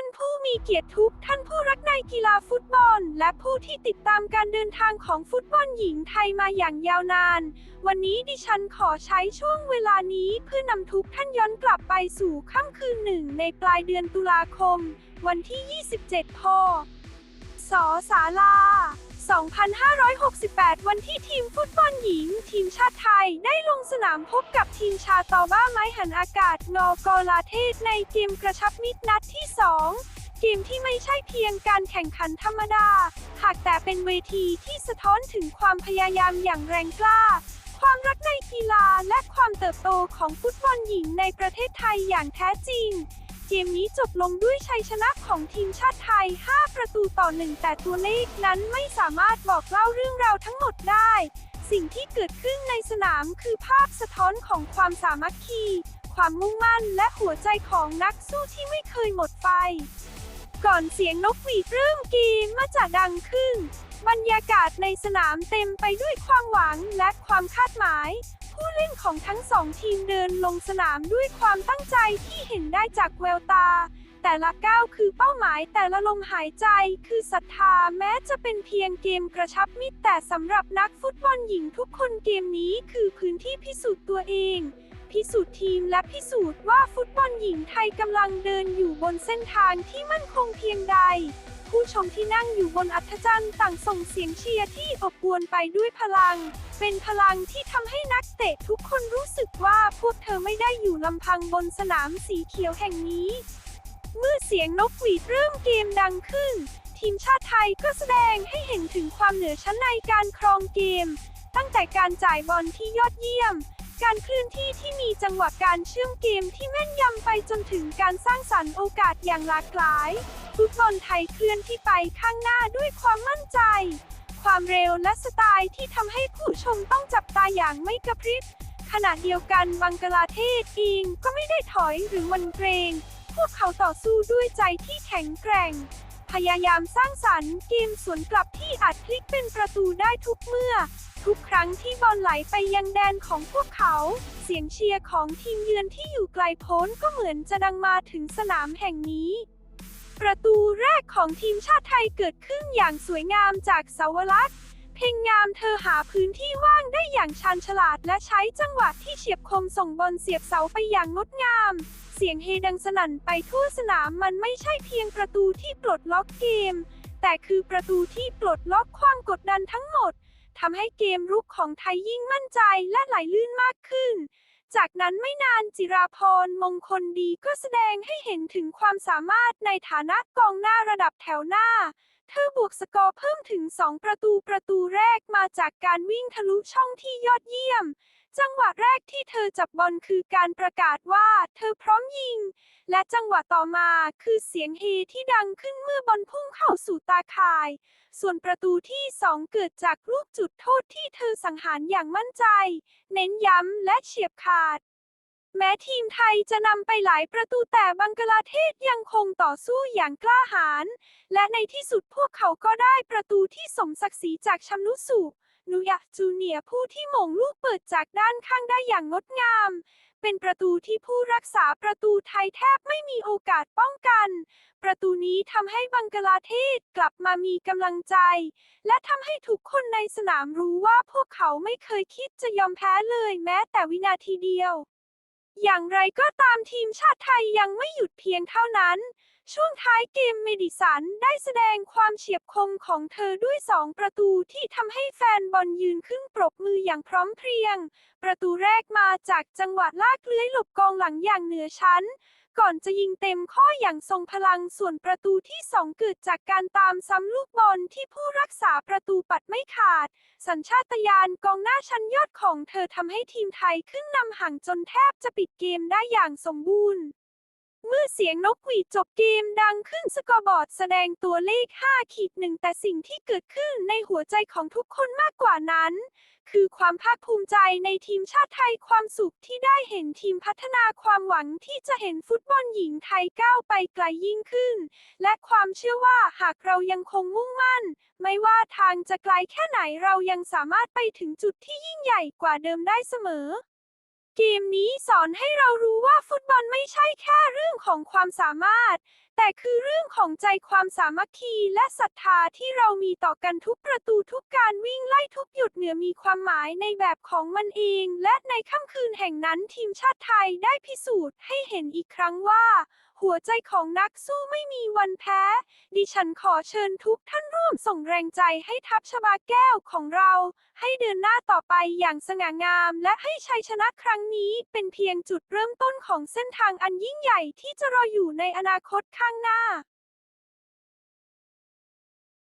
านผู้มีเกียรติทุกท่านผู้รักในกีฬาฟุตบอล และผู้ที่ติดตามการเดินทางของฟุตบอลหญิงไทยมาอย่างยาวนาน วันนี้ดิฉันขอใช้ช่วงเวลานี้เพื่อนำทุกท่านย้อนกลับไปสู่ค่ำคืนหนึ่งในปลายเดือนตุลาคม วันที่ 27 พศศาลา 2568 วันที่ทีมฟุตบอลหญิง ทีมชาติไทยได้ลงสนามพบกับทีมชาตอบ้าไม้หันอากาศนอกอลาเทศในเกมกระชับมิตรนัดที่ 2 เกมที่ไม่ใช่เพียงการแข่งขันธรรมดา หากแต่เป็นเวทีที่สะท้อนถึงความพยายามอย่างแรงกล้า ความรักในกีฬาและความเติบโตของฟุตบอลหญิงในประเทศไทยอย่างแท้จริง เกมนี้จบลงด้วยชัยชนะของทีมชาติไทย 5 ประตูต่อหนึ่งแต่ตัวเลขนั้นไม่สามารถบอกเล่าเรื่องราวทั้งหมดได้ สิ่งที่เกิดขึ้นในสนามคือภาพสะท้อนของความสามัคคี ความมุ่งมั่นและหัวใจของนักสู้ที่ไม่เคยหมดไฟ ก่อนเสียงนกหวีดเริ่มเกมมาจะดังขึ้น บรรยากาศในสนามเต็มไปด้วยความหวังและความคาดหมาย ผู้เล่นของทั้งสองทีมเดินลงสนามด้วยความตั้งใจที่เห็นได้จากแววตา แต่ละก้าวคือเป้าหมายแต่ละลมหายใจคือศรัทธาแม้จะเป็นเพียงเกมกระชับมิตรแต่สำหรับนักฟุตบอลหญิงทุกคนเกมนี้คือพื้นที่พิสูจน์ตัวเองพิสูจน์ทีมและพิสูจน์ว่าฟุตบอลหญิงไทยกำลังเดินอยู่บนเส้นทางที่มั่นคงเพียงใด ผู้ชมที่นั่งอยู่บนอัธจันทร์ต่างส่งเสียงเชียร์ที่อบอวลไปด้วยพลัง เป็นพลังที่ทำให้นักเตะทุกคนรู้สึกว่าพวกเธอไม่ได้อยู่ลำพังบนสนามสีเขียวแห่งนี้ เมื่อเสียงนกหวีดเริ่มเกมดังขึ้น ทีมชาติไทยก็แสดงให้เห็นถึงความเหนือชั้นในการครองเกม ตั้งแต่การจ่ายบอลที่ยอดเยี่ยม การเคลื่อนที่ที่มีจังหวะการเชื่อมเกมที่แม่นยำไปจนถึงการสร้างสรรค์โอกาสอย่างหลากหลาย ฟุตบอลไทยเคลื่อนที่ไปข้างหน้าด้วยความมั่นใจ ความเร็วและสไตล์ที่ทำให้ผู้ชมต้องจับตาอย่างไม่กระพริบขณะเดียวกันบังกลาเทศเองก็ไม่ได้ถอยหรือมันเกรง พวกเขาต่อสู้ด้วยใจที่แข็งแกร่ง พยายามสร้างสรรค์เกมสวนกลับที่อาจพลิกเป็นประตูได้ทุกเมื่อ ทุกครั้งที่บอลไหลไปยังแดนของพวกเขา เสียงเชียร์ของทีมเยือนที่อยู่ไกลโพ้นก็เหมือนจะดังมาถึงสนามแห่งนี้ ประตูแรกของทีมชาติไทยเกิดขึ้นอย่างสวยงามจากเสาวรัตน์ เพ่งงามเธอหาพื้นที่ว่างได้อย่างชาญฉลาดและใช้จังหวะที่เฉียบคมส่งบอลเสียบเสาไปอย่างงดงาม เสียงเฮดังสนั่นไปทั่วสนามมันไม่ใช่เพียงประตูที่ปลดล็อกเกม แต่คือประตูที่ปลดล็อกความกดดันทั้งหมดทำให้เกมรุกของไทยยิ่งมั่นใจและไหลลื่นมากขึ้น จากนั้นไม่นานจิราพรมงคลดีก็แสดงให้เห็นถึงความสามารถในฐานะกองหน้าระดับแถวหน้า เธอบวกสกอร์เพิ่มถึง 2 ประตูประตูแรกมาจากการวิ่งทะลุช่องที่ยอดเยี่ยม จังหวะแรกที่เธอจับบอลคือการประกาศว่าเธอพร้อมยิง และจังหวะต่อมาคือเสียงเฮที่ดังขึ้นเมื่อบอลพุ่งเข้าสู่ตาข่าย ส่วนประตูที่2เกิดจากลูกจุดโทษที่เธอสังหารอย่างมั่นใจ เน้นย้ำและเฉียบขาด แม้ทีมไทยจะนำไปหลายประตูแต่บังกลาเทศยังคงต่อสู้อย่างกล้าหาญ และในที่สุดพวกเขาก็ได้ประตูที่สมศักดิ์ศรีจากชัมนุสุนุยะจูเนียร์ผู้ที่มงลูกเปิดจากด้านข้างได้อย่างงดงาม เป็นประตูที่ผู้รักษาประตูไทยแทบไม่มีโอกาสป้องกัน ประตูนี้ทำให้บังกลาเทศกลับมามีกำลังใจ และทำให้ทุกคนในสนามรู้ว่าพวกเขาไม่เคยคิดจะยอมแพ้เลยแม้แต่วินาทีเดียว อย่างไรก็ตามทีมชาติไทยยังไม่หยุดเพียงเท่านั้น ช่วงท้ายเกมเมดิสันได้แสดงความเฉียบคมของเธอด้วย 2 ประตูที่ทำให้แฟนบอลยืนขึ้นปรบมืออย่างพร้อมเพรียง ประตูแรกมาจากจังหวะลากเลื้อยหลบกองหลังอย่างเหนือชั้น ก่อนจะยิงเต็มข้ออย่างทรงพลังส่วนประตูที่2เกิดจากการตามซ้ำลูกบอลที่ผู้รักษาประตูปัดไม่ขาด สัญชาตญาณกองหน้าชั้นยอดของเธอทำให้ทีมไทยขึ้นนำห่างจนแทบจะปิดเกมได้อย่างสมบูรณ์ เมื่อเสียงนกหวีดจบเกมดังขึ้นสกอร์บอร์ดแสดงตัวเลข5ขีดหนึ่งแต่สิ่งที่เกิดขึ้นในหัวใจของทุกคนมากกว่านั้น คือความภาคภูมิใจในทีมชาติไทยความสุขที่ได้เห็นทีมพัฒนาความหวังที่จะเห็นฟุตบอลหญิงไทยก้าวไปไกลยิ่งขึ้น และความเชื่อว่าหากเรายังคงมุ่งมั่น ไม่ว่าทางจะไกลแค่ไหนเรายังสามารถไปถึงจุดที่ยิ่งใหญ่กว่าเดิมได้เสมอ เกมนี้สอนให้เรารู้ว่าฟุตบอลไม่ใช่แค่เรื่องของความสามารถ แต่คือเรื่องของใจความสามัคคีและศรัทธาที่เรามีต่อกันทุกประตูทุกการวิ่งไล่ทุกหยุดเหนือมีความหมายในแบบของมันเอง และในค่ำคืนแห่งนั้นทีมชาติไทยได้พิสูจน์ให้เห็นอีกครั้งว่า หัวใจของนักสู้ไม่มีวันแพ้ ดิฉันขอเชิญทุกท่านร่วมส่งแรงใจให้ทัพชบาแก้วของเรา ให้เดินหน้าต่อไปอย่างสง่างาม และให้ชัยชนะครั้งนี้เป็นเพียงจุดเริ่มต้นของเส้นทางอันยิ่งใหญ่ที่จะรออยู่ในอนาคตข้างหน้า